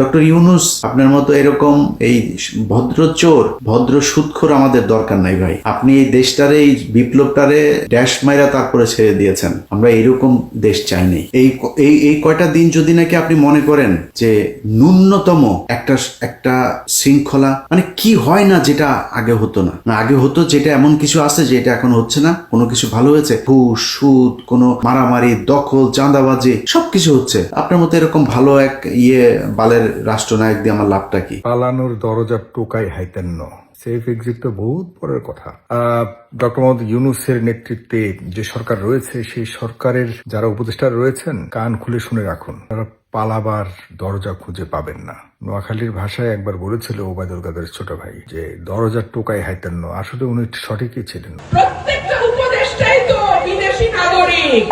Doctor Yunus, আপনার মতো এরকম এই ভদ্র চোর, ভদ্র সুৎখোর আমাদের দরকার নাই ভাই। আপনি এই দেশটারে, এই বিপ্লবটারে ড্যাশ মাইরা তারপরে ছেড়ে দিয়েছেন। আমরা এরকম দেশ চাইনি এই এই এই কয়টা দিন যদি নাকি আপনি মনে করেন যে ন্যূনতম একটা একটা শৃঙ্খলা মানে কি হয় না যেটা আগে হতো না? আগে হতো যেটা এমন কিছু আছে যে এটা এখন হচ্ছে না, কোনো কিছু ভালো হয়েছে? ঘুষ, সুদ, কোনো মারামারি, দখল, চাঁদাবাজি, সবকিছু হচ্ছে। আপনার মতো এরকম ভালো এক ইয়ে বালের রাষ্ট্রনায়ক দিয়ে আমার লাভটা কি? পালানোর দরজা টোকাই হাইতেন্ন সেফ এক্সিট তো বহুত পরের কথা। ডক্টর মোহাম্মদ ইউনুসের নেতৃত্বে যে সরকার রয়েছে সেই সরকারের যারা উপদেষ্টা রয়েছেন কান খুলে শুনে রাখুন তারা পালাবার দরজা খুঁজে পাবেন না। নোয়াখালীর ভাষায় একবার বলেছিল ওবায়দুল কাদের ছোট ভাই যে দরজা টোকাই হাইতেন্ন আসলে উনি সঠিকই ছিলেন। প্রত্যেকটা উপদেষ্টাই তো বিদেশি নাগরিক।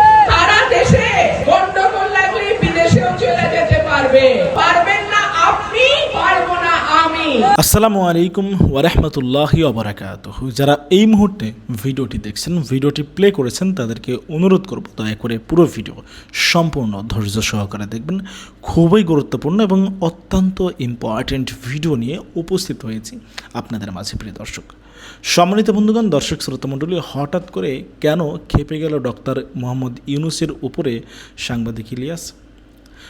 আসসালামু আলাইকুম ওয়ারহমতুল্লাহি অবরাকাত যারা এই মুহূর্তে ভিডিওটি দেখছেন, ভিডিওটি প্লে করেছেন, তাদেরকে অনুরোধ করব দয়া করে পুরো ভিডিও সম্পূর্ণ ধৈর্য সহকারে দেখবেন। খুবই গুরুত্বপূর্ণ এবং অত্যন্ত ইম্পর্ট্যান্ট ভিডিও নিয়ে উপস্থিত হয়েছি আপনাদের মাঝে, প্রিয় দর্শক। সম্মানিত বন্ধুগণ, দর্শক শ্রোতামণ্ডলী হঠাৎ করে কেন খেপে গেল ডক্টর মোহাম্মদ ইউনুসের উপরে সাংবাদিক ইলিয়াস?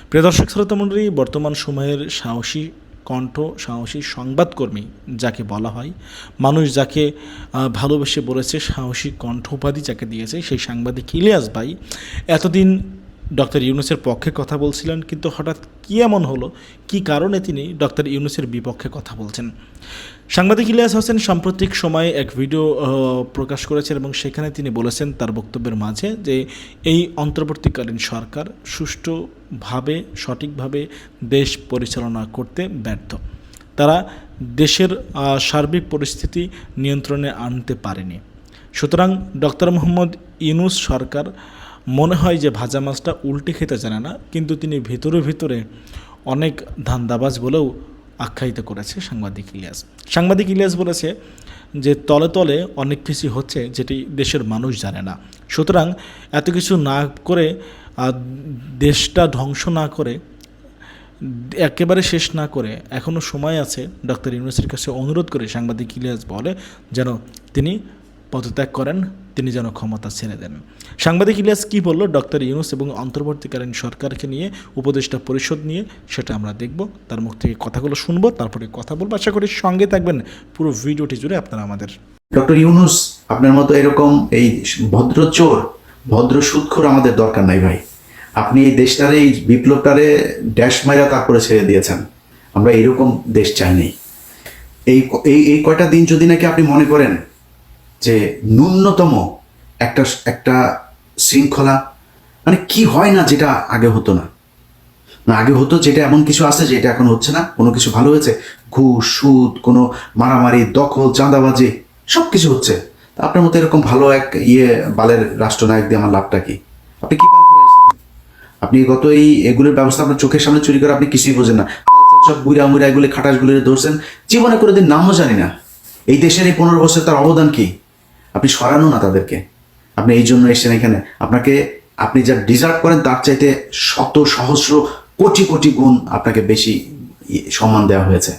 প্রিয় দর্শক শ্রোতামণ্ডলী বর্তমান সময়ের সাহসী কণ্ঠ, সাহসী সংবাদকর্মী যাকে বলা হয়। মানুষ যাকে ভালোবেসে বলেছে, সাহসী কণ্ঠ উপাধি যাকে দিয়েছে, সেই সাংবাদিক ইলিয়াস ভাই এতদিন ডক্টর ইউনুসের পক্ষে কথা বলছিলেন, কিন্তু হঠাৎ কী এমন হলো? কি কারণে তিনি ডক্টর ইউনুসের বিপক্ষে কথা বলছেন? সাংবাদিক ইলিয়াস হোসেন সাম্প্রতিক সময়ে এক ভিডিও প্রকাশ করেছেন এবং সেখানে তিনি বলেছেন তার বক্তব্যের মাঝে যে এই অন্তর্বর্তীকালীন সরকার সুষ্ঠুভাবে, সঠিকভাবে দেশ পরিচালনা করতে ব্যর্থ। তারা দেশের সার্বিক পরিস্থিতি নিয়ন্ত্রণে আনতে পারেনি। সুতরাং ডক্টর মোহাম্মদ ইউনুস সরকার মনে হয় যে ভাজা মাছটা উল্টে খেতে জানে না, কিন্তু তিনি ভিতরে ভিতরে অনেক ধান্দাবাজ বলেও আখ্যায়িত করেছে সাংবাদিক ইলিয়াস। সাংবাদিক ইলিয়াস বলেছে যে তলে তলে অনেক কিছু হচ্ছে যেটি দেশের মানুষ জানে না। সুতরাং এত কিছু না করে দেশটা ধ্বংস না করে, একেবারে শেষ না করে এখনও সময় আছে ডক্টর ইউনুসের কাছে অনুরোধ করে সাংবাদিক ইলিয়াস বলে যেন তিনি পদত্যাগ করেন, তিনি যেন ক্ষমতা ছেড়ে দেন। সাংবাদিক ইলিয়াস কী বলল? ডক্টর ইউনুস এবং অন্তর্বর্তীকালীন সরকারকে নিয়ে, উপদেষ্টা পরিষদ নিয়ে, সেটা আমরা দেখব। তার মুখ থেকে কথাগুলো শুনব, তারপরে কথা বলব। আশা করি সঙ্গে থাকবেন পুরো ভিডিওটি জুড়ে আপনারা আমাদের। ডক্টর ইউনুস, আপনার মতো এরকম এই ভদ্র চোর, ভদ্র সুৎখোর আমাদের দরকার নাই ভাই। আপনি এই দেশটারে, এই বিপ্লবটারে ড্যাশ মাইরা তারপরে ছেড়ে দিয়েছেন। আমরা এরকম দেশ চাইনি এই এই কয়টা দিন যদি নাকি আপনি মনে করেন যে ন্যূনতম একটা একটা শৃঙ্খলা মানে কি হয় না যেটা আগে হতো না? আগে হতো যেটা এমন কিছু আছে যেটা এখন হচ্ছে না, কোনো কিছু ভালো হয়েছে? ঘুষ, সুদ, কোনো মারামারি, দখল, চাঁদাবাজি সব কিছু হচ্ছে আপনার মতো এরকম ভালো এক ইয়ে বালের রাষ্ট্রনায়ক দিয়ে আমার লাভটা কি? আপনি কি আপনি গত এই এগুলোর ব্যবস্থা আপনার চোখের সামনে চুরি করে আপনি কিছুই বোঝেন না। সব বুড়া মুড়া এগুলি খাটাসগুলি ধরছেন। জীবনে করে দিন নামও জানি না। এই দেশের এই পনেরো বছর তার অবদান কি? আপনি সরানো না তাদেরকে। আপনি এই জন্য এসেছেন এখানে। আপনাকে, আপনি যা ডিজার্ভ করেন তার চাইতে শত সহস্র কোটি কোটি গুণ আপনাকে বেশি সম্মান দেওয়া হয়েছে।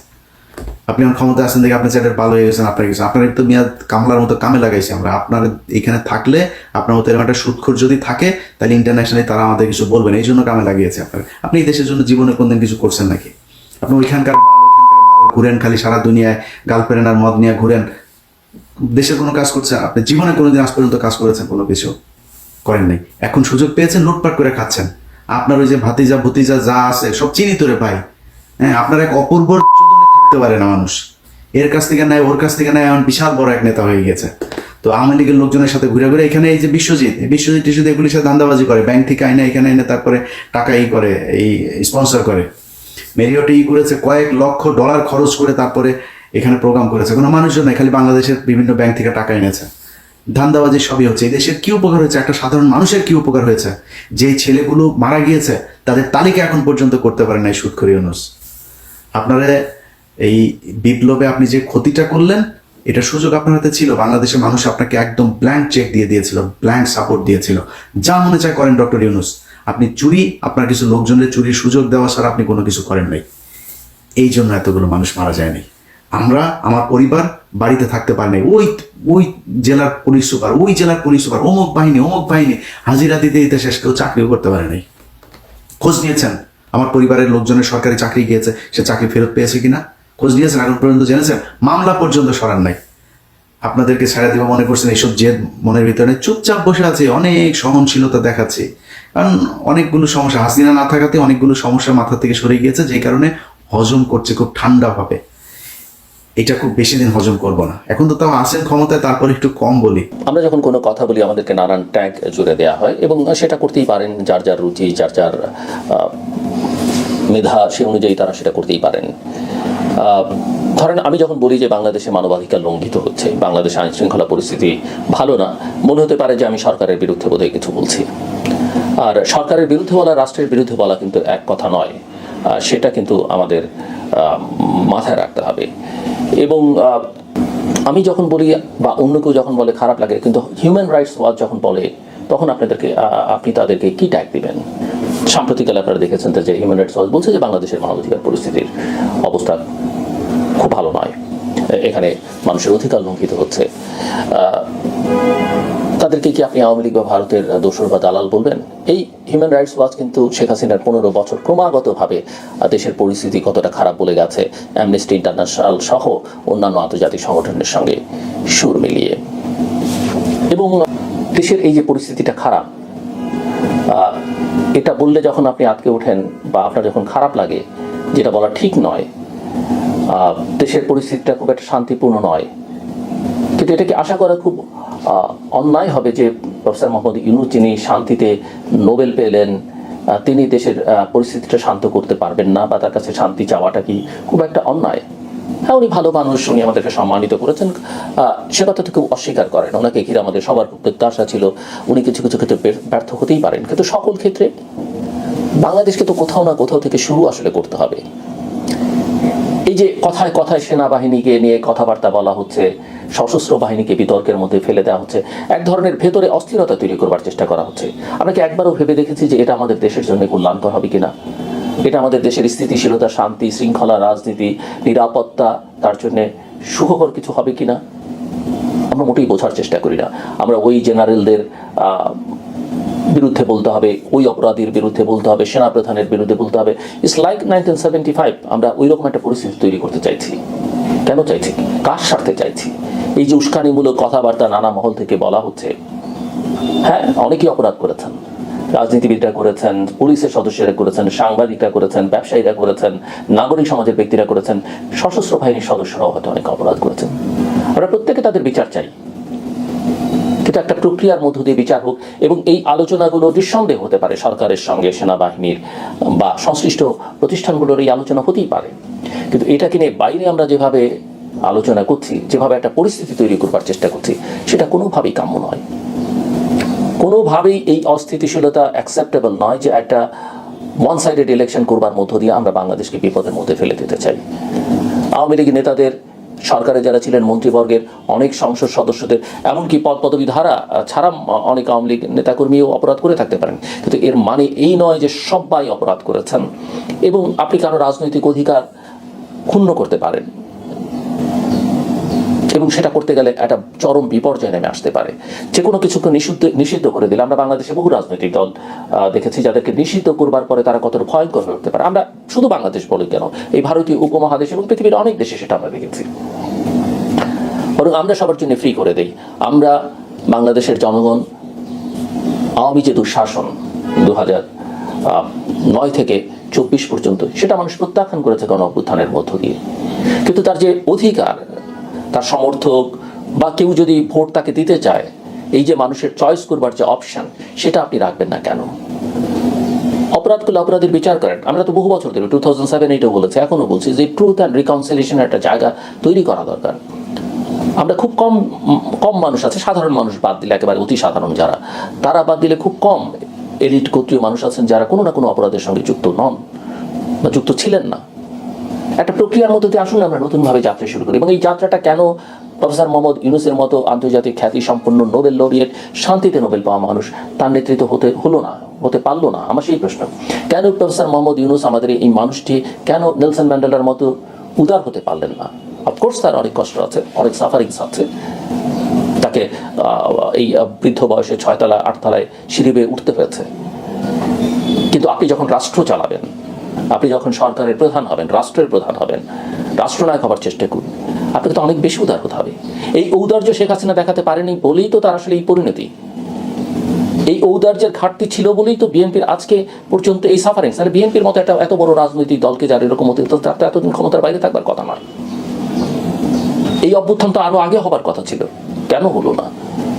আপনি আমার ক্ষমতা আছেন দেখে আপনার চ্যাটের ভালো হয়ে গেছেন, আপনার কিছু। আপনার তো মেয়াদ কামলার মতো কামে লাগাইছি আমরা। আপনার এখানে থাকলে, আপনার মতো এরকম একটা সুৎখোর যদি থাকে, তাহলে ইন্টারন্যাশনালি তারা আমাদের কিছু বলবেন। এই জন্য কামে লাগিয়েছে আপনার আপনি এই দেশের জন্য জীবনে কোনদিন কিছু করছেন নাকি? আপনি ওইখানকার ঘুরেন খালি সারা দুনিয়ায় গার্লফ্রেন্ড আর মদ নিয়ে ঘুরেন। দেশের কোনো কাজ করছে, আপনি জীবনে কোনোদিন আজ পর্যন্ত কাজ করেছেন কোনো কিছু করেন নাই। এখন সুযোগ পেয়েছেন, লুটপাট করে খাচ্ছেন। আপনার ওই যে ভাতিজা, ভতিজা যা আছে, সব চিনি তোরে ভাই। হ্যাঁ আপনার এক অপূর্ব থাকতে পারে না মানুষ। এর কাছ থেকে নেয় ওর কাছ থেকে নেয় এমন বিশাল বড় এক নেতা হয়ে গেছে। তো আওয়ামী লীগের লোকজনের সাথে ঘুরে ঘুরে এখানে এই যে বিশ্বজিৎ বিশ্বজিৎ টিশ্বজিৎ এগুলির সাথে ধান্দাবাজি করে। ব্যাংক থেকে আইনে, এখানে এনে তারপরে টাকা ই করে, এই স্পন্সর করে। মেরিওটে ই করেছে কয়েক লক্ষ ডলার খরচ করে তারপরে এখানে প্রোগ্রাম করেছে। কোনো মানুষজন নাই, খালি বাংলাদেশের বিভিন্ন ব্যাংক থেকে টাকা এনেছে। ধান্দাবাজি সবই হচ্ছে। এই দেশের কি উপকার হয়েছে? একটা সাধারণ মানুষের কি উপকার হয়েছে? যে ছেলেগুলো মারা গিয়েছে, তাদের তালিকা এখন পর্যন্ত করতে পারে নাই সুৎখরি অনুস আপনারা এই বিপ্লবে আপনি যে ক্ষতিটা করলেন, এটা সুযোগ আপনার হাতে ছিল। বাংলাদেশের মানুষ আপনাকে একদম ব্ল্যাঙ্ক চেক দিয়ে দিয়েছিল ব্ল্যাঙ্ক সাপোর্ট দিয়েছিল। যা মনে চায় করেন ডক্টর ইউনুস। আপনি চুরি, আপনার কিছু লোকজনের চুরির সুযোগ দেওয়া ছাড়া আপনি কোনো কিছু করেন নাই। এই জন্য এতগুলো মানুষ মারা যায়নি। আমরা আমার পরিবার বাড়িতে থাকতে পারি নাই। ওই ওই জেলার পুলিশ সুপার, ওই জেলার পুলিশ সুপার, অমুক বাহিনী অমুক বাহিনী, হাজিরা দিতে দিতে শেষ কেউ চাকরিও করতে পারে নাই। খোঁজ নিয়েছেন? আমার পরিবারের লোকজনের সরকারি চাকরি গিয়েছে, সে চাকরি ফেরত পেয়েছে কিনা? খোঁজ নিয়েছেন? এখন পর্যন্ত জেনেছেন? মামলা পর্যন্ত সরান নাই। আপনাদেরকে ছেড়ে দেওয়া মনে করছেন এইসব জেদ মনের ভিতরে? চুপচাপ বসে আছে, অনেক সহনশীলতা দেখাচ্ছে। কারণ অনেকগুলো সমস্যা, হাসিনা না থাকাতে অনেকগুলো সমস্যা মাথা থেকে সরে গিয়েছে যে কারণে হজম করছে খুব ঠান্ডাভাবে। এটা খুব বেশি দিন হজম করব না। এখন তো তাও আসেন ক্ষমতায়, তারপর একটু কম বলি। আমরা যখন কোনো কথা বলি, আমাদেরকে নানান ট্যাগ জুড়ে দেওয়া হয় এবং সেটা করতেই পারেন, যার যার রুচি, যার যার মেধা সে অনুযায়ী তারা সেটা করতেই পারেন। ধরেন আমি যখন বলি যে বাংলাদেশে মানবাধিকার লঙ্ঘিত হচ্ছে, বাংলাদেশে আইন শৃঙ্খলা পরিস্থিতি ভালো না, মনে হতে পারে যে আমি সরকারের বিরুদ্ধে বোধহয় কিছু বলছি। আর সরকারের বিরুদ্ধে বলা, রাষ্ট্রের বিরুদ্ধে বলা কিন্তু এক কথা নয়। সেটা কিন্তু আমাদের মাথায় রাখতে হবে। এবং আমি যখন বলি বা অন্য কেউ যখন বলে খারাপ লাগে, কিন্তু হিউম্যান রাইটস ওয়াচ যখন বলে, তখন আপনাদেরকে আপনি তাদেরকে কি ট্যাগ দিবেন? সাম্প্রতিককালে আপনারা দেখেছেন যে হিউম্যান রাইটস ওয়াচ বলছে যে বাংলাদেশের মানবাধিকার পরিস্থিতির অবস্থা খুব ভালো নয়। এখানে মানুষের অধিকার লঙ্ঘিত হচ্ছে। তাদেরকে কি আপনি আওয়ামী লীগ বা ভারতের দোষর বা দালাল বলবেন? এই হিউম্যান রাইটস ওয়াচ কিন্তু শেখ হাসিনার পনেরো বছর ক্রমাগতভাবে দেশের পরিস্থিতি কতটা খারাপ বলে গেছে অ্যামনেস্টি ইন্টারন্যাশনাল সহ অন্যান্য আন্তর্জাতিক সংগঠনের সঙ্গে সুর মিলিয়ে। এবং দেশের এই যে পরিস্থিতিটা খারাপ এটা বললে যখন আপনি আটকে ওঠেন বা আপনার যখন খারাপ লাগে, যেটা বলা ঠিক নয় দেশের পরিস্থিতিটা খুব একটা শান্তিপূর্ণ নয় কিন্তু এটাকে আশা করা খুব অন্যায় হবে যে প্রফেসর মোহাম্মদ ইউনুস যিনি শান্তিতে নোবেল পেলেন তিনি দেশের পরিস্থিতিটা শান্ত করতে পারবেন না বা তার কাছে শান্তি চাওয়াটা কি খুব একটা অন্যায়? হ্যাঁ উনি ভালো মানুষ, উনি আমাদেরকে সম্মানিত করেছেন। সে কথা তো কেউ অস্বীকার করেন ওনাকে ঘিরে আমাদের সবার প্রত্যাশা ছিল। উনি কিছু কিছু ক্ষেত্রে ব্যর্থ হতেই পারেন। কিন্তু সকল ক্ষেত্রে বাংলাদেশকে তো কোথাও না কোথাও থেকে শুরু আসলে করতে হবে। এই যে কথায় কথায় সেনাবাহিনীকে নিয়ে কথাবার্তা বলা হচ্ছে সশস্ত্র বাহিনীকে বিতর্কের মধ্যে ফেলে দেওয়া হচ্ছে। এক ধরনের ভেতরে অস্থিরতা তৈরি করবার চেষ্টা করা হচ্ছে। আমরা কি একবারও ভেবে দেখেছি যে এটা আমাদের দেশের জন্য কল্যাণকর হবে কিনা? এটা আমাদের দেশের স্থিতিশীলতা, শান্তি, শৃঙ্খলা, রাজনীতি, নিরাপত্তা, তার জন্য সুখকর কিছু হবে কিনা? আমরা মোটেই বোঝার চেষ্টা করি না। আমরা ওই জেনারেলদের বিরুদ্ধে বলতে হবে, ওই অপরাধীর বিরুদ্ধে বলতে হবে, সেনাপ্রধানের বিরুদ্ধে বলতে হবে। It's like nineteen seventy five আমরা ওই রকম একটা পরিস্থিতি তৈরি করতে চাইছি। কেন চাইছি? কার স্বার্থে চাইছি? এই যে উস্কানিমূলক কথাবার্তা নানা মহল থেকে বলা হচ্ছে। হ্যাঁ অনেকেই অপরাধ করেছেন। রাজনীতিবিদরা করেছেন, পুলিশের সদস্যরা করেছেন, সাংবাদিকরা করেছেন, ব্যবসায়ীরা করেছেন, নাগরিক সমাজের ব্যক্তিরা করেছেন, সশস্ত্র বাহিনীর সদস্যরাও হয়তো অনেক অপরাধ করেছেন। আমরা প্রত্যেকে তাদের বিচার চাই। কিন্তু একটা প্রক্রিয়ার মধ্য দিয়ে বিচার হোক এবং এই আলোচনাগুলো নিঃসন্দেহ হতে পারে সরকারের সঙ্গে, সেনাবাহিনীর বা সংশ্লিষ্ট প্রতিষ্ঠানগুলোর এই আলোচনা হতেই পারে। কিন্তু এটাকে নিয়ে বাইরে আমরা যেভাবে আলোচনা করছি, যেভাবে একটা পরিস্থিতি তৈরি করবার চেষ্টা করছি, সেটা কোনোভাবেই কাম্য নয়। কোনোভাবেই এই অস্থিতিশীলতা অ্যাকসেপ্টেবল নয় যে একটা ওয়ান সাইডেড ইলেকশন করবার মধ্য দিয়ে আমরা বাংলাদেশকে বিপদের মধ্যে ফেলে দিতে চাই। আওয়ামী লীগ নেতাদের, সরকারে যারা ছিলেন মন্ত্রীবর্গের অনেক সংসদ সদস্যদের, এমনকি পদ পদবি ধারা ছাড়া অনেক আওয়ামী লীগ নেতাকর্মীও অপরাধ করে থাকতে পারেন। কিন্তু এর মানে এই নয় যে সবাই অপরাধ করেছেন। এবং আপনি কারও রাজনৈতিক অধিকার ক্ষুণ্ণ করতে পারেন। এবং সেটা করতে গেলে একটা চরম বিপর্যয় নেমে আসতে পারে। যে কোনো কিছুকে নিষিদ্ধ নিষিদ্ধ করে দিলে আমরা বাংলাদেশে বহু রাজনৈতিক দল দেখেছি যাদেরকে নিষিদ্ধ করবার পরে তারা কত ভয়ঙ্কর হয়ে উঠতে পারে। আমরা শুধু বাংলাদেশ বলি কেন, এই ভারতীয় উপমহাদেশ এবং পৃথিবীর অনেক দেশে সেটা আমরা দেখেছি। বরং আমরা সবার জন্য ফ্রি করে দেই। আমরা বাংলাদেশের জনগণ, আওয়ামী যে দুঃশাসন দু হাজার নয় থেকে চব্বিশ পর্যন্ত, সেটা মানুষ প্রত্যাখ্যান করেছে গণ অভ্যুত্থানের মধ্য দিয়ে। কিন্তু তার যে অধিকার তার সমর্থক বা কেউ যদি ভোট তাকে দিতে চায়, এই যে মানুষের চয়েস করবার যে অপশান সেটা আপনি রাখবেন না কেন? অপরাধ করলে অপরাধের বিচার করেন। আমরা তো বহু বছর ধরে টু থাউজেন্ড সেভেন এইটাও বলেছি, এখনও বলছি যে ট্রুথ অ্যান্ড রিকনসিলেশনের একটা জায়গা তৈরি করা দরকার। আমরা খুব কম কম মানুষ আছে, সাধারণ মানুষ বাদ দিলে একেবারে অতি সাধারণ যারা। তারা বাদ দিলে খুব কম এলিট গোত্রীয় মানুষ আছেন যারা কোনো না কোনো অপরাধের সঙ্গে যুক্ত নন বা যুক্ত ছিলেন না। একটা প্রক্রিয়ার মধ্যে আসুন, আমরা নতুনভাবে যাত্রা শুরু করি। এবং এই যাত্রাটা কেন প্রফেসর মোহাম্মদ ইউনুসের মতো আন্তর্জাতিক খ্যাতি সম্পন্ন নোবেল লরিয়েট শান্তিতে নোবেল পাওয়া মানুষ তার নেতৃত্ব হতে হলো না, হতে পারল না? আমার সেই প্রশ্ন। কেন প্রফেসর মোহাম্মদ ইউনুস আমাদের এই মানুষটি, কেন নেলসন ম্যান্ডেলার মতো উদার হতে পারলেন না? অফকোর্স তার অনেক কষ্ট আছে, অনেক সাফারিংস আছে। তাকে এই বৃদ্ধ বয়সে ছয়তলায়, আটতলায় সিঁড়ি উঠতে হয়েছে। কিন্তু আপনি যখন রাষ্ট্র চালাবেন আপনি যখন সরকারের প্রধান হবেন, রাষ্ট্রের প্রধান হবেন, রাষ্ট্রনায়ক হবার চেষ্টা করুন। আপনাকে তো অনেক বেশি উদার হতে হবে। এই ঔদার্য শেখ হাসিনা দেখাতে পারেনি বলেই তো তার আসলে এই পরিণতি। এই ঔদার্যের ঘাটতি ছিল বলেই তো বিএনপির আজকে পর্যন্ত এই সাফারিংস আর বিএনপির মতো একটা এত বড় রাজনৈতিক দলকে যার এরকম হতে তো তার এতদিন ক্ষমতার বাইরে থাকবার কথা নয়। এই অভ্যুত্থান তো আরও আগে হবার কথা ছিল। কেন হলো না?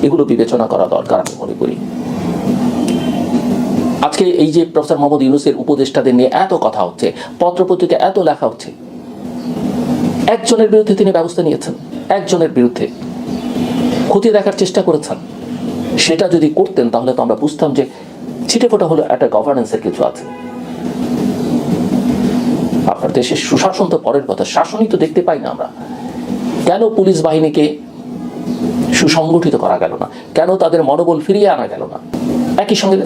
এগুলো বিবেচনা করা দরকার আমি মনে করি। আজকে এই যে প্রফেসর মোহাম্মদ ইউনুসের উপদেষ্টাদের নিয়ে এত কথা হচ্ছে পত্রপত্রিকা এত লেখা হচ্ছে, একজনের বিরুদ্ধে তিনি ব্যবস্থা নিয়েছেন, একজনের বিরুদ্ধে খতিয়ে দেখার চেষ্টা করেছেন, সেটা যদি করতেন তাহলে তো আমরা বুঝতাম যে ছিটে ফোটা হলো একটা গভর্নেন্সের কিছু আছে। আপনার দেশের সুশাসন তো পরের কথা, শাসনই তো দেখতে পাই না আমরা। কেন পুলিশ বাহিনীকে সুসংগঠিত করা গেল না? কেন তাদের মনোবল ফিরিয়ে আনা গেল না? একই সঙ্গে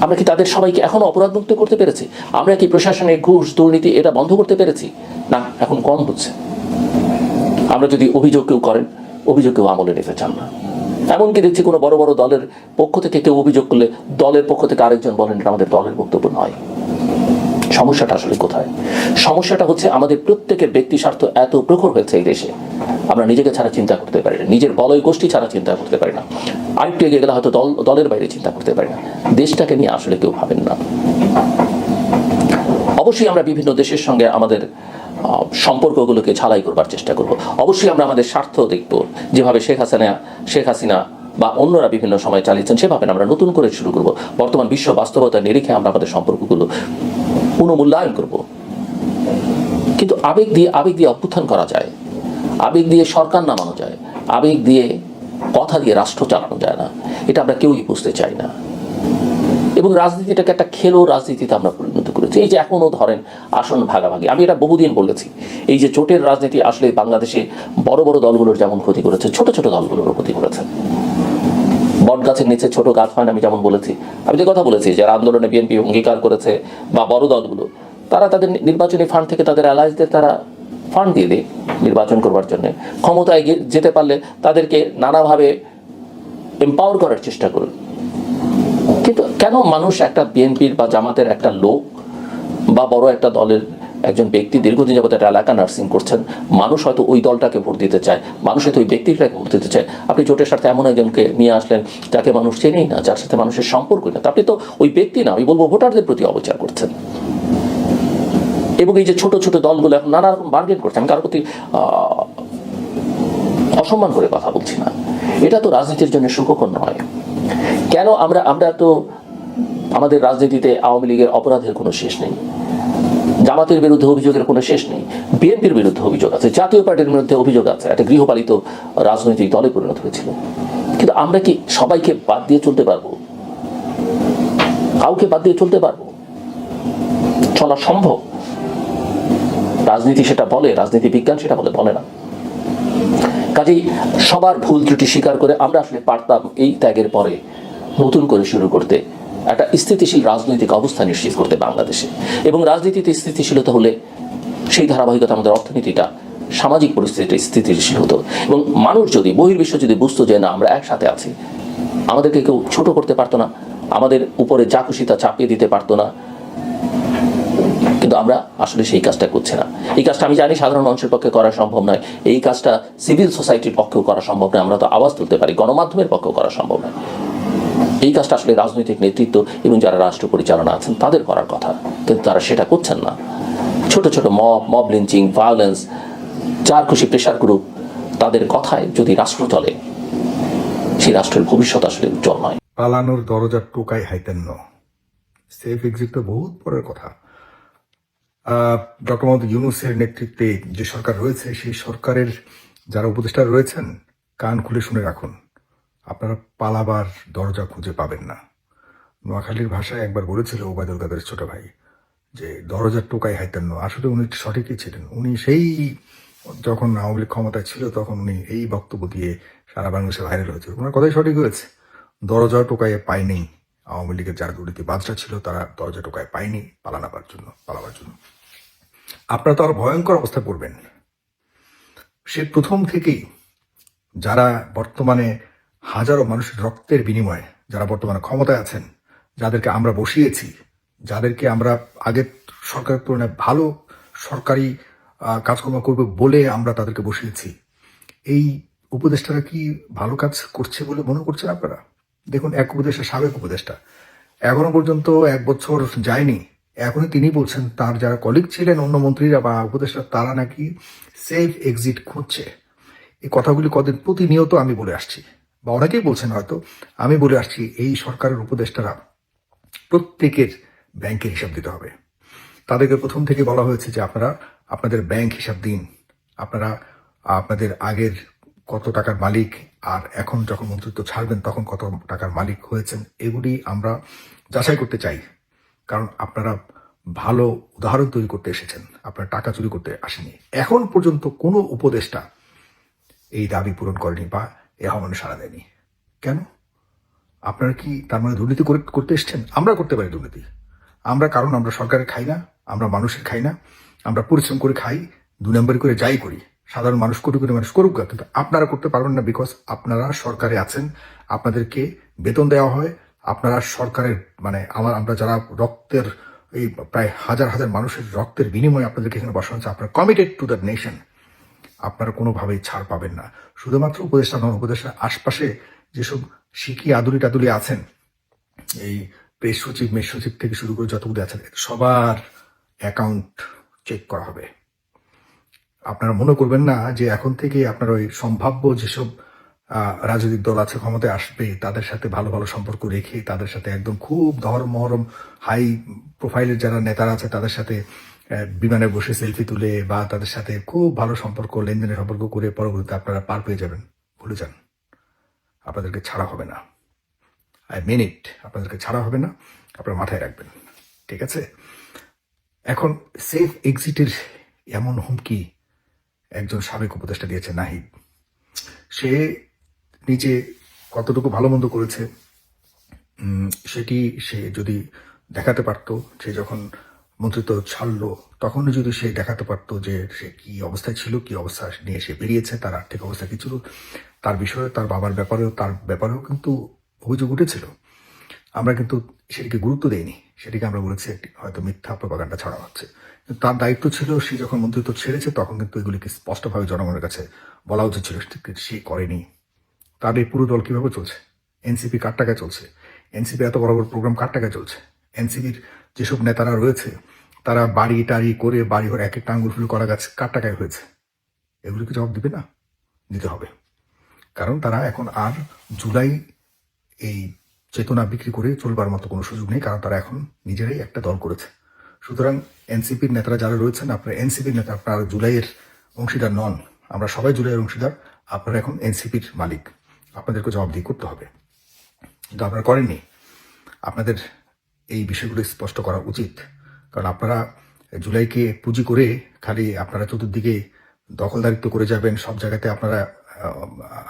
আমরা কি তাদের সবাইকে এখনও অপরাধ মুক্ত করতে পেরেছি? আমরা কি প্রশাসনের ঘুষ, দুর্নীতি এটা বন্ধ করতে পেরেছি? না, এখন কম হচ্ছে। আমরা যদি অভিযোগ কেউ করেন, অভিযোগ কেউ আমলে নিতে চান না। এমনকি দেখছি কোনো বড় বড় দলের পক্ষ থেকে কেউ অভিযোগ করলে দলের পক্ষ থেকে আরেকজন বলেন এটা আমাদের দলের বক্তব্য নয়। সমস্যাটা আসলে কোথায়? সমস্যাটা হচ্ছে আমাদের প্রত্যেকের ব্যক্তি স্বার্থ এত প্রখর হয়েছে এই দেশে। আমরা নিজেকে ছাড়া চিন্তা করতে পারি না। নিজের বলয় গোষ্ঠী ছাড়া চিন্তা করতে পারি না। আরেকটু এগিয়ে গেলে হয়তো দল, দলের বাইরে চিন্তা করতে পারি না। দেশটাকে নিয়ে আসলে কেউ ভাবেন না। অবশ্যই আমরা বিভিন্ন দেশের সঙ্গে আমাদের সম্পর্কগুলোকে ঝালাই করবার চেষ্টা করব। অবশ্যই আমরা আমাদের স্বার্থ দেখব। যেভাবে শেখ হাসিনা শেখ হাসিনা বা অন্যরা বিভিন্ন সময় চালিয়েছেন, সেভাবে আমরা নতুন করে শুরু করব। বর্তমান বিশ্ব বাস্তবতা নিরিখে আমরা আমাদের সম্পর্কগুলো পুনঃমূল্যায়ন করব। কিন্তু আবেগ দিয়ে আবেগ দিয়ে অভ্যুত্থান করা যায়। আবেগ দিয়ে সরকার নামানো যায়। আবেগ দিয়ে কথা দিয়ে রাষ্ট্র চালানো যায় না। এটা আমরা কেউই বুঝতে চাই না। এবং রাজনীতিটাকে একটা খেলো রাজনীতিতে আমরা পরিণত করেছি। এই যে এখনও ধরেন আসন ভাগাভাগি, আমি এটা বহুদিন বলেছি, এই যে চোটের রাজনীতি আসলে বাংলাদেশে বড় বড় দলগুলোর যেমন ক্ষতি করেছে, ছোট ছোট দলগুলোরও ক্ষতি করেছে। বট গাছের নিচে ছোট গাছ হয় না, আমি যেমন বলেছি। আমি যে কথা বলেছি, যারা আন্দোলনে বিএনপি অঙ্গীকার করেছে বা বড় দলগুলো, তারা তাদের নির্বাচনী ফান্ড থেকে তাদের অ্যালায়েন্সদের তারা ফান্ড দিয়ে দেয় নির্বাচন করবার জন্য। ক্ষমতায় যেতে পারলে তাদেরকে নানাভাবে এম্পাওয়ার করার চেষ্টা করুন। কিন্তু কেন মানুষ একটা বিএনপির বা জামাতের একটা লোক বা বড় একটা দলের একজন ব্যক্তি দীর্ঘদিন যাবত একটা এলাকা নার্সিং করছেন, মানুষ হয়তো ওই দলটাকে ভোট দিতে চায়, মানুষ হয়তো ওই ব্যক্তিটাকে ভোট দিতে চায়। আপনি জোটের সাথে এমন একজনকে নিয়ে আসলেন যাকে মানুষ চেনেই না, যার সাথে মানুষের সম্পর্ক না আপনি তো ওই ব্যক্তি না, আমি বলব ভোটারদের প্রতি অবচার করছেন। এবং এই যে ছোট ছোট দলগুলো এখন নানা রকম বার্গেন করছে, আমি কারোর প্রতি অসম্মান করে কথা বলছি না। এটা তো রাজনীতির জন্য সুখকর নয়। কেন আমরা আমরা তো আমাদের রাজনীতিতে আওয়ামী লীগের অপরাধের কোনো শেষ নেই। জামাতের বিরুদ্ধে অভিযোগের কোনো শেষ নেই। বিএনপির বিরুদ্ধে অভিযোগ আছে, জাতীয় পার্টির বিরুদ্ধে অভিযোগ আছে। একটা গৃহপালিত রাজনৈতিক দলে পরিণত হয়েছিল। কিন্তু আমরা কি সবাইকে বাদ দিয়ে চলতে পারব? কাউকে বাদ দিয়ে চলতে পারব? চলা সম্ভব? রাজনীতি সেটা বলে, রাজনীতি বিজ্ঞান সেটা বলে বলে না। কাজেই সবার ভুল ত্রুটি স্বীকার করে আমরা আসলে পারতাম এই ত্যাগের পরে। নতুন করে শুরু করতে, একটা স্থিতিশীল রাজনৈতিক অবস্থা নিশ্চিত করতে বাংলাদেশে। এবং রাজনীতিতে স্থিতিশীলতা হলে সেই ধারাবাহিকতা আমাদের অর্থনীতিটা, সামাজিক পরিস্থিতিটা স্থিতিশীল হতো। এবং মানুষ যদি, বহির্বিশ্ব যদি বুঝতো যে না, আমরা একসাথে আছি, আমাদেরকে কেউ ছোট করতে পারতো না, আমাদের উপরে যা খুশি তা চাপিয়ে দিতে পারতো না। কিন্তু আমরা আসলে সেই কাজটা করছি না। এই কাজটা আমি জানি সাধারণ মানুষের পক্ষে করা সম্ভব নয়। এই কাজটা সিভিল সোসাইটির পক্ষেও করা সম্ভব নয়। আমরা তো আওয়াজ তুলতে পারি, গণমাধ্যমের পক্ষেও করা সম্ভব নয়। এই কাজটা আসলে রাজনৈতিক নেতৃত্ব এবং যারা রাষ্ট্র পরিচালনা আছেন, তাদের করার কথা। কিন্তু তারা সেটা করছেন না। ছোট ছোট মব মব লিঞ্চিং ভায়োলেন্স যার খুশি প্রেশার গ্রুপ তাদের কথায় যদি রাষ্ট্র চলে, সেই রাষ্ট্রের ভবিষ্যৎ আসলে উজ্জ্বল নয়। পালানোর দরজা টোকাই হাইতেন সেফ এক্সিট তো বহুত পরের কথা। ডক্টর মোহাম্মদ ইউনুসের নেতৃত্বে যে সরকার রয়েছে, সেই সরকারের যারা উপদেষ্টা রয়েছেন, কান খুলে শুনে রাখুন। আপনারা পালাবার দরজা খুঁজে পাবেন না। নোয়াখালীর ভাষায় একবার বলেছিল ওবায়দুল কাদের ছোট ভাই যে, দরজার টোকাই হাইতেন ন আসলে উনি সঠিকই ছিলেন। উনি সেই যখন আওয়ামী লীগ ক্ষমতায় ছিল তখন উনি এই বক্তব্য দিয়ে সারা বাংলাদেশে ভাইরাল হয়েছে। ওনার কথাই সঠিক হয়েছে। দরজা টোকাইয়ে পায়নি আওয়ামী লীগের যারা দুর্নীতিবাজরা ছিল তারা দরজা টোকায় পায়নি পালানাবার জন্য, পালাবার জন্য। আপনারা তো আর ভয়ঙ্কর অবস্থায় পড়বেন। সে প্রথম থেকেই যারা বর্তমানে হাজারো মানুষের রক্তের বিনিময়ে যারা বর্তমানে ক্ষমতায় আছেন, যাদেরকে আমরা বসিয়েছি, যাদেরকে আমরা আগের সরকারের তুলনায় ভালো সরকারি কাজকর্ম করবে বলে আমরা তাদেরকে বসিয়েছি। এই উপদেষ্টারা কি ভালো কাজ করছে বলে মনে করছেন আপনারা? দেখুন, এক উপদেষ্টা সাবেক উপদেষ্টা, এখনও পর্যন্ত এক বছর যায়নি। এখনই তিনি বলছেন, তার যারা কলিগ ছিলেন, অন্য মন্ত্রীরা বা উপদেষ্টা, তারা নাকি সেফ এক্সিট খুঁজছে। এই কথাগুলি কদিন প্রতিনিয়ত আমি বলে আসছি। বা অনেকেই বলছেন হয়তো, আমি বলে আসছি, এই সরকারের উপদেষ্টারা প্রত্যেকের ব্যাংকের হিসাব দিতে হবে। তাদেরকে প্রথম থেকে বলা হয়েছে যে আপনারা, আপনাদের ব্যাংক হিসাব দিন। আপনারা, আপনাদের আগের কত টাকার মালিক, আর এখন যখন মন্ত্রিত্ব ছাড়বেন তখন কত টাকার মালিক হয়েছেন, এগুলি আমরা যাচাই করতে চাই। কারণ আপনারা ভালো উদাহরণ তৈরি করতে এসেছেন, আপনারা টাকা চুরি করতে আসেনি এখন পর্যন্ত কোনো উপদেষ্টা এই দাবি পূরণ করেনি বা এ আহ্বানে সাড়া দেয়নি। কেন? আপনারা কি তার মানে দুর্নীতি করে করতে এসছেন? আমরা করতে পারি দুর্নীতি। আমরা কারণ আমরা সরকারের খাই না, আমরা মানুষের খাই না, আমরা পরিশ্রম করে খাই, দু নম্বরই করে যাই করি। সাধারণ মানুষ, কোটি কোটি মানুষ করুক কিন্তু আপনারা করতে পারবেন না বিকজ আপনারা সরকারে আছেন, আপনাদেরকে বেতন দেওয়া হয়, আপনারা সরকারের মানে আমার আমরা যারা রক্তের এই প্রায় হাজার হাজার মানুষের রক্তের বিনিময়ে আপনাদেরকে এখানে বসানো হচ্ছে, আপনারা কমিটেড টু দ্য নেশন আপনারা কোনোভাবেই ছাড় পাবেন না। শুধুমাত্র উপদেষ্টা নন, উপদেষ্টার আশপাশে যেসব শিখি আদুলি টাদুলি আছেন, এই প্রেস সচিব, মেস সচিব থেকে শুরু করে যতগুলি আছেন সবার অ্যাকাউন্ট চেক করা হবে। আপনারা মনে করবেন না যে এখন থেকে আপনার ওই সম্ভাব্য যেসব রাজনৈতিক দল আছে, ক্ষমতায় আসবে, তাদের সাথে ভালো ভালো সম্পর্ক রেখে তাদের সাথে একদম খুব ধরম মহরম হাই প্রোফাইলের যারা নেতারা আছে, তাদের সাথে বিমানে বসে সেলফি তুলে বা তাদের সাথে খুব ভালো সম্পর্ক, লেনদেনের সম্পর্ক করে পরবর্তীতে আপনারা পার পেয়ে যাবেন। ভুলে যান। আপনাদেরকে ছাড়া হবে না। আই মিনিট আপনাদেরকে ছাড়া হবে না। আপনারা মাথায় রাখবেন। ঠিক আছে? এখন সেফ এক্সিটের এমন হুমকি একজন সাবেক উপদেষ্টা দিয়েছে, নাহিদ। সে নিজে কতটুকু ভালো মন্দ করেছে সেটি সে যদি দেখাতে পারতো, সে যখন মন্ত্রিত্ব ছাড়লো, তখনও যদি সে দেখাতে পারতো যে সে কি অবস্থায় ছিল, কি অবস্থা নিয়ে সে বেরিয়েছে, তার আর্থিক অবস্থা কি ছিল, তার বিষয়ে তার বাবার ব্যাপারেও, তার ব্যাপারেও কিন্তু অভিযোগ উঠেছিল। আমরা কিন্তু সেটিকে গুরুত্ব দেইনি। সেটিকে আমরা বলেছি একটি, হয়তো মিথ্যা প্রপাগান্ডা ছড়া হচ্ছে। তার দায়িত্ব ছিল, সে যখন মন্ত্রিত্ব ছেড়েছে, তখন কিন্তু এগুলিকে স্পষ্টভাবে জনগণের কাছে বলা উচিত ছিল সে করেনি। তার এই পুরো দল কীভাবে চলছে? এনসিপি কার টাকায় চলছে? এনসিপি এত বড় বড় প্রোগ্রাম কার টাকায় চলছে? এনসিপির যেসব নেতারা রয়েছে তারা বাড়ি টাড়ি করে বাড়ি ঘর এক একটা আঙ্গুল ফুল করা গাছ কার টাকায় হয়েছে? এগুলিকে জবাব দিবে না? দিতে হবে। কারণ তারা এখন আর জুলাই এই চেতনা বিক্রি করে চলবার মতো কোনো সুযোগ নেই, কারণ তারা এখন নিজেরাই একটা দল করেছে। সুতরাং এনসিপির নেতারা যারা রয়েছেন, আপনারা এনসিপির নেতা, আপনারা জুলাইয়ের অংশীদার নন, আমরা সবাই জুলাইয়ের অংশীদার, আপনারা এখন এনসিপির মালিক। আপনাদেরকে জবাবদিহি করতে হবে। কিন্তু আপনারা করেননি। আপনাদের এই বিষয়গুলো স্পষ্ট করা উচিত। কারণ আপনারা জুলাইকে পুঁজি করে খালি আপনারা চতুর্দিকে দখলদারিত্ব করে যাবেন, সব জায়গাতে আপনারা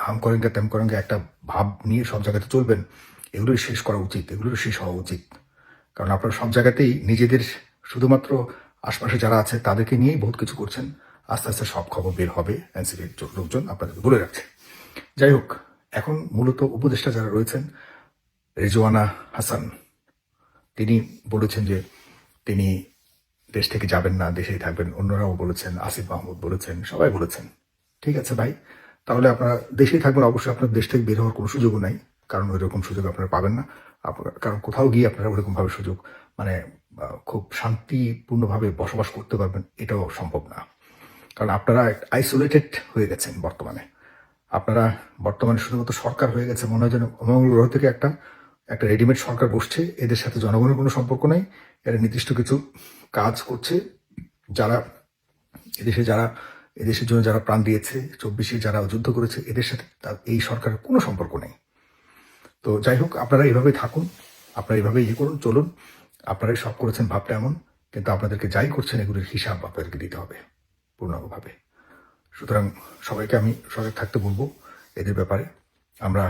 হাম করেন তেম করেন একটা ভাব নিয়ে সব জায়গাতে চলবেন এগুলো শেষ করা উচিত এগুলো শেষ হওয়া উচিত। কারণ আপনারা সব জায়গাতেই নিজেদের শুধুমাত্র আশপাশে যারা আছে তাদেরকে নিয়েই বহুত কিছু করছেন। আস্তে আস্তে সব খবর বের হবে, এনসিপির লোকজন আপনাদেরকে বলে রাখছে। যাই হোক, এখন মূলত উপদেষ্টা যারা রয়েছেন, রেজওয়ানা হাসান, তিনি বলেছেন যে তিনি দেশ থেকে যাবেন না, দেশেই থাকবেন। অন্যরাও বলেছেন, আসিফ মাহমুদ বলেছেন, সবাই বলেছেন। ঠিক আছে ভাই, তাহলে আপনারা দেশেই থাকবেন, অবশ্যই আপনার দেশ থেকে বের হওয়ার কোনো সুযোগও নাই, কারণ ওই রকম সুযোগ আপনারা পাবেন না। আপনারা, কারণ কোথাও গিয়ে আপনারা ওরকমভাবে সুযোগ মানে খুব শান্তিপূর্ণভাবে বসবাস করতে পারবেন, এটাও সম্ভব না। কারণ আপনারা আইসোলেটেড হয়ে গেছেন বর্তমানে। আপনারা বর্তমানে শুধুমাত্র সরকার হয়ে গেছে, মনে হয় যেন অমঙ্গল গ্রহ থেকে একটা একটা রেডিমেড সরকার বসছে, এদের সাথে জনগণের কোনো সম্পর্ক নাই, এরা নির্দিষ্ট কিছু কাজ করছে, যারা এদেশে যারা, এদেশের জন্য যারা প্রাণ দিয়েছে, চব্বিশে যারা যুদ্ধ করেছে, এদের সাথে তার এই সরকারের কোনো সম্পর্ক নেই। তো যাই হোক, আপনারা এইভাবে থাকুন, আপনারা এইভাবে ইয়ে করুন, চলুন আপনারাই সব করেছেন ভাবটা এমন, কিন্তু আপনাদেরকে যাই করছেন এগুলির হিসাব আপনাদেরকে দিতে হবে পূর্ণাঙ্গভাবে সুতরাং সবাইকে আমি সজাগ থাকতে বলব এদের ব্যাপারে। আমরা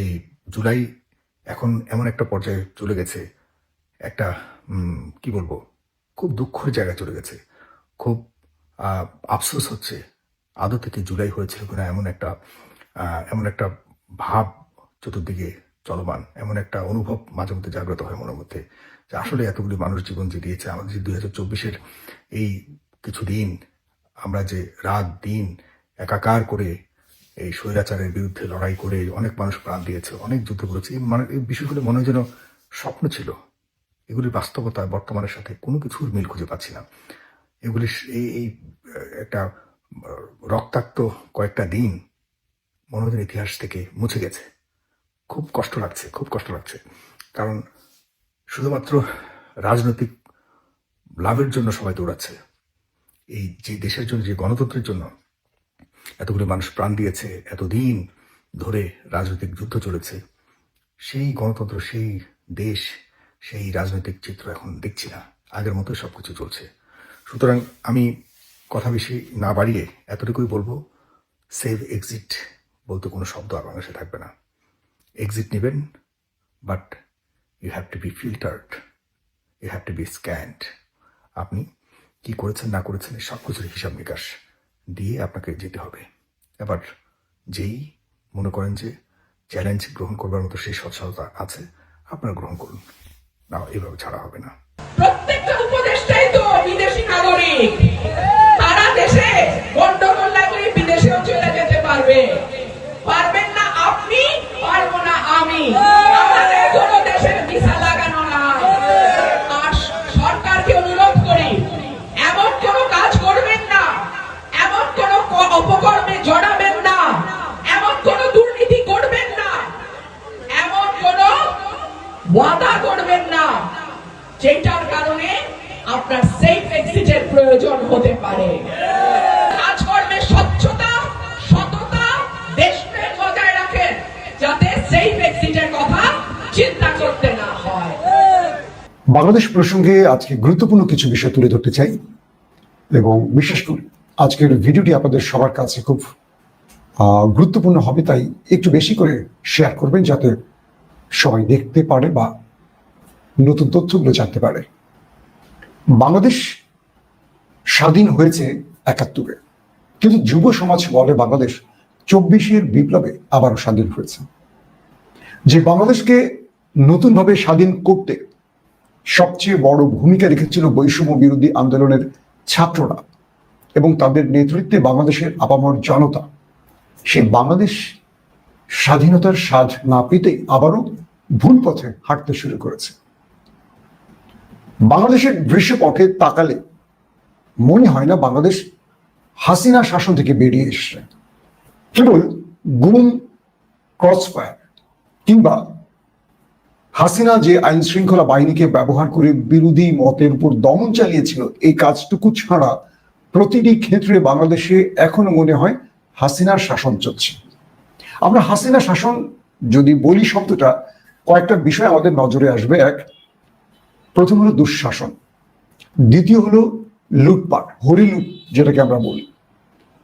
এই জুলাই এখন এমন একটা পর্যায়ে চলে গেছে, একটা কি বলব, খুব দুঃখের জায়গায় চলে গেছে। খুব আফসোস হচ্ছে। আদৌ থেকে জুলাই হয়েছিল কিনা এমন একটা এমন একটা ভাব চতুর্দিকে চলমান, এমন একটা অনুভব মাঝে মধ্যে জাগ্রত হয় মনের মধ্যে। যে আসলে এতগুলি মানুষ জীবন যে দিয়েছে আমাদের যে দুই হাজার চব্বিশের এই কিছু দিন আমরা যে রাত, দিন একাকার করে এই স্বৈরাচারের বিরুদ্ধে লড়াই করে অনেক মানুষ প্রাণ দিয়েছে, অনেক যুদ্ধ করেছে। এই মানে এই বিষয়গুলো মনে যেন স্বপ্ন ছিল। এগুলির বাস্তবতা বর্তমানের সাথে কোনো কিছুর মিল খুঁজে পাচ্ছি না। এগুলি এই এই, একটা রক্তাক্ত কয়েকটা দিন মনোদের ইতিহাস থেকে মুছে গেছে। খুব কষ্ট লাগছে, খুব কষ্ট লাগছে। কারণ শুধুমাত্র রাজনৈতিক লাভের জন্য সবাই দৌড়াচ্ছে। এই যে দেশের জন্য, যে গণতন্ত্রের জন্য এতগুলো মানুষ প্রাণ দিয়েছে, এতদিন ধরে রাজনৈতিক যুদ্ধ চলেছে। সেই গণতন্ত্র, সেই দেশ, সেই রাজনৈতিক চিত্র এখন দেখছি না। আগের মতো সব কিছু চলছে। সুতরাং আমি কথা বেশি না বাড়িয়ে এতটুকুই বলব সেভ এক্সিট বলতে কোনো শব্দ আর বাংলাদেশে থাকবে না। এক্সিট নেবেন but you have to be filtered you have to be scanned আপনি কি করেছেন, না করেছেন সব কিছুর হিসাব নিকাশ। দিয়ে আপনাকে যেতে হবে। এবার যেই মনে করেন যে চ্যালেঞ্জ গ্রহণ করবার মতো সেই সচ্ছলতা আছে, আপনারা গ্রহণ করুন। না এভাবে ছাড়া হবে না। প্রত্যেকটা উপদেষ্টাই তো বিদেশি নাগরিক। তারা দেশে গন্ডগোল লাগলে বিদেশেও চলে যেতে পারবে। পারবেন না আপনি, পারব না আমি। যেটার কারণে আপনার সেফ এক্সিটের প্রয়োজন হতে পারে। কাজকর্মের স্বচ্ছতা, সততা, দেশপ্রেম বজায় রাখেন, যাতে সেফ এক্সিটের কথা চিন্তা করতে না হয়। বাংলাদেশ প্রসঙ্গে আজকে গুরুত্বপূর্ণ কিছু বিষয় তুলে ধরতে চাই এবং বিশেষ করে আজকের ভিডিওটি আপনাদের সবার কাছে খুব গুরুত্বপূর্ণ হবে, তাই একটু বেশি করে শেয়ার করবেন যাতে সবাই দেখতে পারে বা নতুন তথ্যগুলো জানতে পারে। বাংলাদেশ স্বাধীন হয়েছে একাত্তরে, কিন্তু যুব সমাজ বলে বাংলাদেশ চব্বিশের বিপ্লবে আবারও স্বাধীন হয়েছে। যে বাংলাদেশকে নতুনভাবে স্বাধীন করতে সবচেয়ে বড় ভূমিকা রেখেছিল বৈষম্য বিরোধী আন্দোলনের ছাত্ররা এবং তাদের নেতৃত্বে বাংলাদেশের আপামর জনতা সে বাংলাদেশ স্বাধীনতার স্বাদ না পেতে আবারও ভুল পথে হাঁটতে শুরু করেছে। বাংলাদেশের দৃশ্যপটে তাকালে মনে হয় না বাংলাদেশ হাসিনা শাসন থেকে বেরিয়ে এসছে। কেবল গুম ক্রসফায়ার কিংবা হাসিনা যে আইন শৃঙ্খলা বাহিনীকে ব্যবহার করে বিরোধী মতের উপর দমন চালিয়েছিল, এই কাজটুকু ছাড়া প্রতিটি ক্ষেত্রে বাংলাদেশে এখনও মনে হয় হাসিনার শাসন চলছে। আমরা হাসিনা শাসন যদি বলি শব্দটা, কয়েকটা বিষয় আমাদের নজরে আসবে। এক প্রথম হলো দুঃশাসন, দ্বিতীয় হলো লুটপাট হরিলুট যেটাকে আমরা বলি।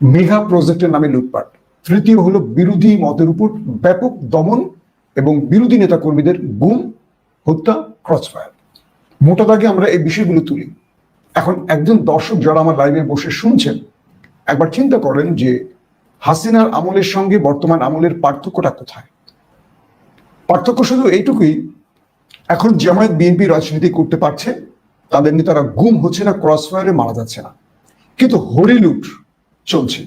মেঘা প্রজেক্টের নামে লুটপাট, তৃতীয় হলো বিরোধী মতের উপর ব্যাপক দমন এবং বিরোধী নেতা কর্মীদের গুম, হত্যা ক্রসফায়ার মোটা দাগে আমরা এই বিষয়গুলো তুলি। এখন একজন দর্শক যারা আমার লাইভে বসে শুনছেন, একবার চিন্তা করেন যে হাসিনার আমলের সঙ্গে বর্তমান আমলের পার্থক্যটা কোথায়? পার্থক্য শুধু এইটুকুই এখন জামায়াত বিএনপি রাজনীতি করতে পারছে, তাদের নেতারা গুম হচ্ছে না ক্রসফায়ারে মারা যাচ্ছে না। কিন্তু হরিলুট চলছে।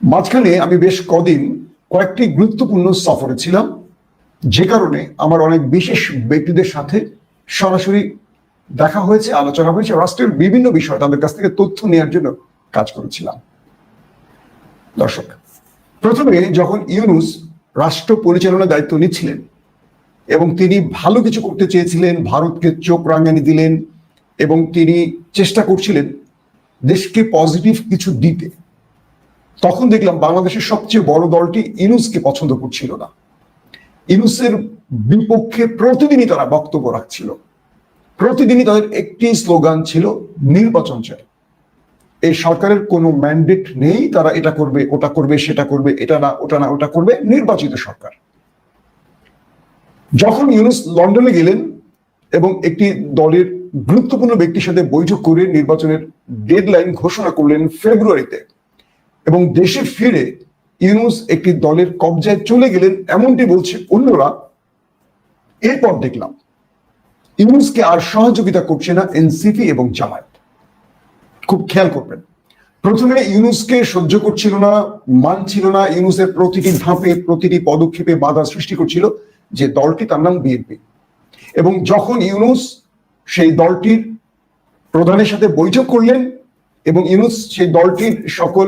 মাঝখানে আমি বেশ কদিন কয়েকটি গুরুত্বপূর্ণ সফরে ছিলাম, যে কারণে আমার অনেক বিশেষ ব্যক্তিদের সাথে সরাসরি দেখা হয়েছে, আলোচনা হয়েছে, রাষ্ট্রের বিভিন্ন বিষয়, তাদের কাছ থেকে তথ্য নেওয়ার জন্য কাজ করেছিলাম। দর্শক, প্রথমে যখন ইউনুস রাষ্ট্র পরিচালনার দায়িত্ব নিচ্ছিলেন এবং তিনি ভালো কিছু করতে চেয়েছিলেন, ভারতকে চোখ রাঙানি দিলেন এবং তিনি চেষ্টা করছিলেন দেশকে পজিটিভ কিছু দিতে। তখন দেখলাম বাংলাদেশের সবচেয়ে বড় দলটি ইনুসকে পছন্দ করছিল না। ইনুসের বিপক্ষে প্রতিদিনই তারা বক্তব্য রাখছিল। প্রতিদিনই তাদের একটি স্লোগান ছিল, নির্বাচন চাই। এই সরকারের কোনো ম্যান্ডেট নেই, তারা এটা করবে, ওটা করবে, সেটা করবে, এটা না, ওটা না, ওটা করবে নির্বাচিত সরকার। যখন ইউনুস লন্ডনে গেলেন এবং একটি দলের গুরুত্বপূর্ণ ব্যক্তির সাথে বৈঠক করে নির্বাচনের ডেডলাইন ঘোষণা করলেন ফেব্রুয়ারিতে, এবং দেশে ফিরে ইউনুস একটি দলের কবজায় চলে গেলেন এমনটি বলছে অন্যরা। এরপর দেখলাম, ইউনুসকে আর সহযোগিতা করছে না এনসিপি এবং জামায়াত। খুব খেয়াল করবেন, প্রথমে ইউনুসকে সহ্য করছিল না, মানছিল না, ইউনুসের প্রতিটি ধাপে, প্রতিটি পদক্ষেপে বাধা সৃষ্টি করছিল। যে দলটি তার নাম বিএনপি। এবং যখন ইউনুস সেই দলটির প্রধানের সাথে বৈঠক করলেন এবং ইউনুস সেই দলটির সকল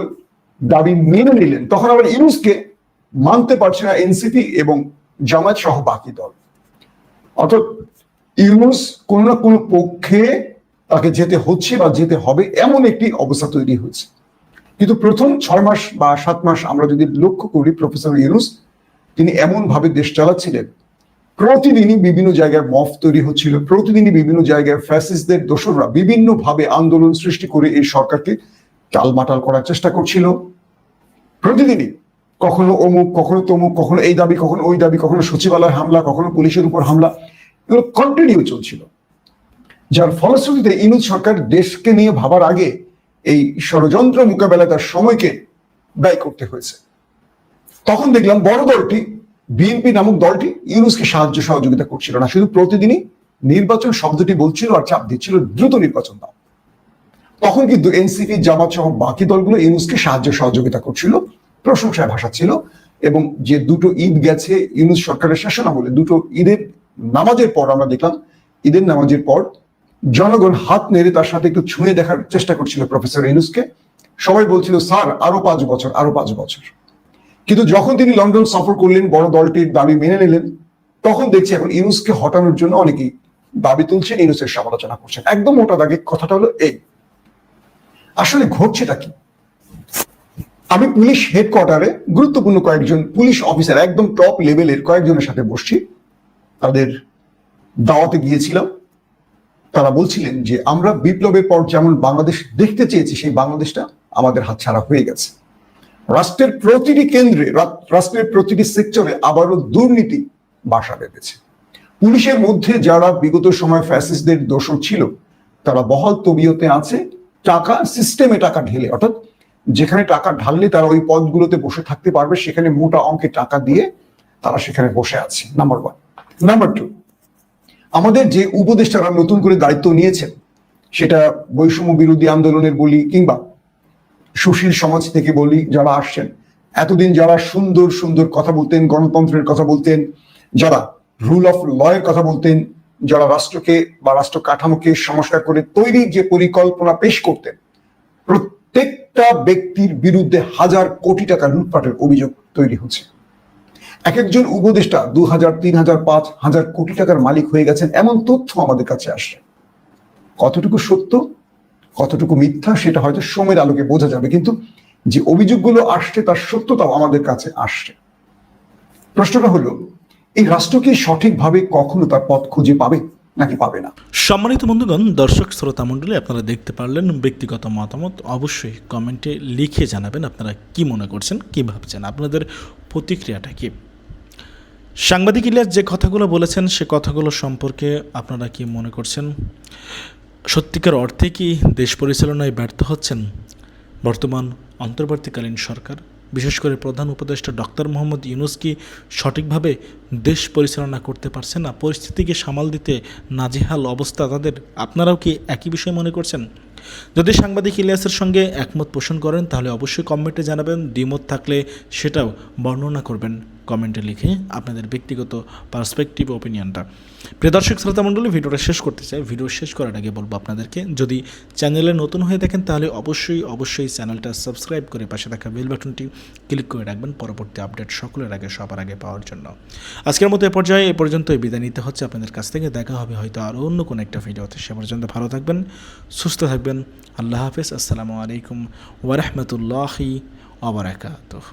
দাবি মেনে নিলেন, তখন আবার ইউনুসকে মানতে পারছে না এনসিপি এবং জামায়াত সহ বাকি দল। অর্থাৎ ইউনুস কোন না কোনো পক্ষে তাকে যেতে হচ্ছে বা যেতে হবে এমন একটি অবস্থা তৈরি হয়েছে। কিন্তু প্রথম ছয় মাস বা সাত মাস আমরা যদি লক্ষ্য করি, প্রফেসর ইউনুস তিনি এমন ভাবে দেশ চালাচ্ছিলেন, প্রতিদিনই বিভিন্ন জায়গায় মফ তৈরি হচ্ছিল, প্রতিদিনই বিভিন্ন জায়গায় ফ্যাসিস্টদের দোসররা বিভিন্ন ভাবে আন্দোলন সৃষ্টি করে এই সরকারকে টালমাটাল করার চেষ্টা করছিল। প্রতিদিনই কখনো অমুক, কখনো তমুক, কখনো এই দাবি, কখনো ওই দাবি, কখনো সচিবালয় হামলা, কখনো পুলিশের উপর হামলা, এগুলো কন্টিনিউ চলছিল। যার ফলশ্রুতিতে ইনুজ সরকার দেশকে নিয়ে ভাবার আগে এই ষড়যন্ত্র মোকাবেলায় তার সময়কে ব্যয় করতে হয়েছে। তখন দেখলাম বড় দলটি বিএনপি নামক দলটি ইউনুসকে সাহায্য সহযোগিতা করছিল না। শুধু প্রতিদিনই নির্বাচন শব্দটি বলছিল আর চাপ দিচ্ছিল, দ্রুত নির্বাচন দাও। তখন কিন্তু এনসিপি জামাত সহ বাকি দলগুলো ইউনুসকে সাহায্য সহযোগিতা করছিল প্রশংসায় ভাসাচ্ছিল এবং যে দুটো ঈদ গেছে, ইউনুস সরকারের শাসনামলে দুটো ঈদের নামাজের পর আমরা দেখলাম, ঈদের নামাজের পর জনগণ হাত নেড়ে তার সাথে একটু ছুঁয়ে দেখার চেষ্টা করছিল প্রফেসর ইউনুসকে। সবাই বলছিল, স্যার, আরও পাঁচ বছর, আরও পাঁচ বছর। কিন্তু যখন তিনি লন্ডন সফর করলেন, বড় দলটির দাবি মেনে নিলেন, তখন দেখছি এখন ইউনুসকে হটানোর জন্য অনেকেই দাবি তুলছেন, ইউনুসের সমালোচনা করছেন। একদম মোটা দাগে কথাটা হলো এই। আসলে ঘটছেটা কি? আমি পুলিশ হেডকোয়ার্টারে গুরুত্বপূর্ণ কয়েকজন পুলিশ অফিসার, একদম টপ লেভেলের কয়েকজনের সাথে বসছি। তাদের দাওয়াতে গিয়েছিলাম। তারা বলছিলেন যে, আমরা বিপ্লবের পর যেমন বাংলাদেশ দেখতে চেয়েছি, সেই বাংলাদেশটা আমাদের হাতছাড়া হয়ে গেছে। রাষ্ট্রের প্রতিটি কেন্দ্রে রাষ্ট্রের প্রতিটি সেক্টরে আবারও দুর্নীতি বাসা বেঁধেছে। পুলিশের মধ্যে যারা বিগত সময় ফ্যাসিস্টদের দোষর ছিল, তারা বহাল তবিয়তে আছে। টাকা, সিস্টেমে টাকা ঢেলে, অর্থাৎ যেখানে টাকা ঢাললে তারা ওই পদগুলোতে বসে থাকতে পারবে, সেখানে মোটা অঙ্কে টাকা দিয়ে তারা সেখানে বসে আছে। নাম্বার ওয়ান নাম্বার টু আমাদের যে উপদেষ্টারা নতুন করে দায়িত্ব নিয়েছেন, সেটা বৈষম্য বিরোধী আন্দোলনের বলি কিংবা সুশীল সমাজ থেকে বলি যারা আসছেন, এতদিন যারা সুন্দর সুন্দর কথা বলতেন, গণতন্ত্রের কথা বলতেন, যারা রুল অফ লয়ের কথা বলতেন, যারা রাষ্ট্রকে বা রাষ্ট্র কাঠামোকে সংস্কার করে তৈরি যে পরিকল্পনা পেশ করতেন, প্রত্যেকটা ব্যক্তির বিরুদ্ধে হাজার কোটি টাকা লুটপাটের অভিযোগ তৈরি হচ্ছে। এক একজন উপদেষ্টা দু হাজার তিন হাজার পাঁচ হাজার কোটি টাকার মালিক হয়ে গেছেন, এমন তথ্য আমাদের কাছে আসছে। কতটুকু সত্য? কতটুকু মিথ্যা সেটা হয়তো সময়ের আলোকে বোঝা যাবে, কিন্তু যে অভিযোগগুলো আসছে তার সত্যতাও আমাদের কাছে আসছে। প্রশ্নটা হলো, এই রাষ্ট্র কি সঠিকভাবে কখনো তার পথ খুঁজে পাবে নাকি পাবে না? সম্মানিত বন্ধুগণ, দর্শক শ্রোতা মণ্ডলী, আপনারা দেখতে পারলেন ব্যক্তিগত মতামত। অবশ্যই কমেন্টে লিখে জানাবেন আপনারা কি মনে করছেন, কি ভাবছেন, আপনাদের প্রতিক্রিয়াটা কি? সাংবাদিক ইলিয়াস যে কথাগুলো বলেছেন, সে কথাগুলো সম্পর্কে আপনারা কি মনে করছেন? সত্যিকার অর্থে কি দেশ পরিচালনায় ব্যর্থ হচ্ছেন? বর্তমান, অন্তর্বর্তীকালীন সরকার, বিশেষ করে প্রধান উপদেষ্টা ডক্টর মোহাম্মদ ইউনুস কি সঠিকভাবে দেশ পরিচালনা করতে পারছে না? পরিস্থিতিকে সামাল দিতে নাজেহাল অবস্থা তাদের। আপনারাও কি একই বিষয় মনে করছেন? যদি সাংবাদিক ইলিয়াসের সঙ্গে একমত পোষণ করেন, তাহলে অবশ্যই কমেন্টে জানাবেন, দ্বিমত থাকলে সেটাও বর্ণনা করবেন। কমেন্টে লিখে আপনাদের ব্যক্তিগত পার্সপেক্টিভ ওপিনিয়নটা প্রিয় দর্শক, শ্রোতা মণ্ডলী, ভিডিওটা শেষ করতে চাই। ভিডিও শেষ করার আগে বলব আপনাদেরকে, যদি চ্যানেলে নতুন হয়ে থাকেন তাহলে অবশ্যই অবশ্যই চ্যানেলটা সাবস্ক্রাইব করে পাশে থাকা বেল বাটনটি ক্লিক করে রাখবেন পরবর্তী আপডেট সকলের আগে, সবার আগে পাওয়ার জন্য। আজকের মতো এ পর্যায়ে, এ পর্যন্তই বিদায় নিতে হচ্ছে আপনাদের কাছ থেকে। দেখা হবে হয়তো আরও অন্য কোনো একটা ভিডিওতে। সে পর্যন্ত ভালো থাকবেন, সুস্থ থাকবেন। আল্লাহ হাফেজ। আসসালামু আলাইকুম ওরহমতুল্লাহি ওবরাকাতুহ